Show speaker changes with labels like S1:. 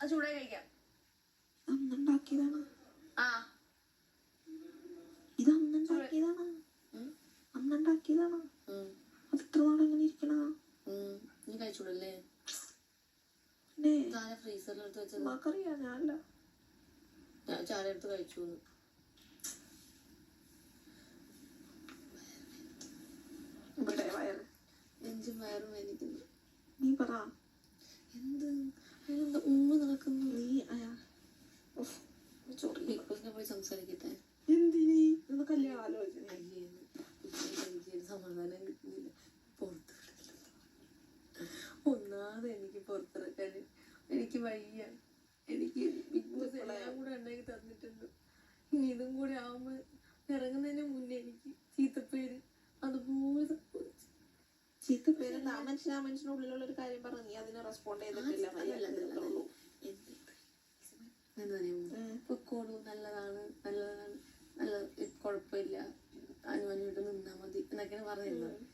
S1: അത് ചൂടായി കഴിക്കാം.
S2: അന്നുണ്ടാക്കിയതാണ്
S1: ആ.
S2: ഇത് അന്നുണ്ടാക്കിയതാണ്
S1: ഉം.
S2: അന്നുണ്ടാക്കിയതാണ് അത് ഇത്ര
S1: നീ കഴിച്ചൂടല്ലേ? വെച്ചത്?
S2: ഞാനല്ല.
S1: ഞാൻ എടുത്ത് കഴിച്ചു
S2: വയറ്.
S1: നെഞ്ചും വയറും വേദിക്കുന്നു
S2: നീ പറ.
S1: സംസാരിക്കട്ടെ?
S2: എന്തിനീ? ആലോചന
S1: എനിക്ക് ഒരു സമാധാനം കിട്ടുന്നില്ല. പുറത്ത്. ഒന്നാമത് എനിക്ക് പുറത്തിറക്കാൻ എനിക്ക് വയ്യ. എനിക്ക് ബിഗ് ബോസ് എല്ലാം കൂടെ ഉണ്ടാക്കി തന്നിട്ടുണ്ട്. ഇനി ഇതും കൂടി ആവുമ്പോ ഇറങ്ങുന്നതിന് മുന്നേ എനിക്ക് ചീത്തപ്പേര് അതുപോലെ ചീത്തപ്പേര്
S2: ചീത്ത പേര് ആ മനുഷ്യൻ ആ മനുഷ്യന്റെ ഉള്ളിലുള്ള ഒരു കാര്യം പറഞ്ഞു നീ അതിനെ റെസ്പോണ്ട് ചെയ്തിട്ടില്ല
S1: നല്ലതാണ്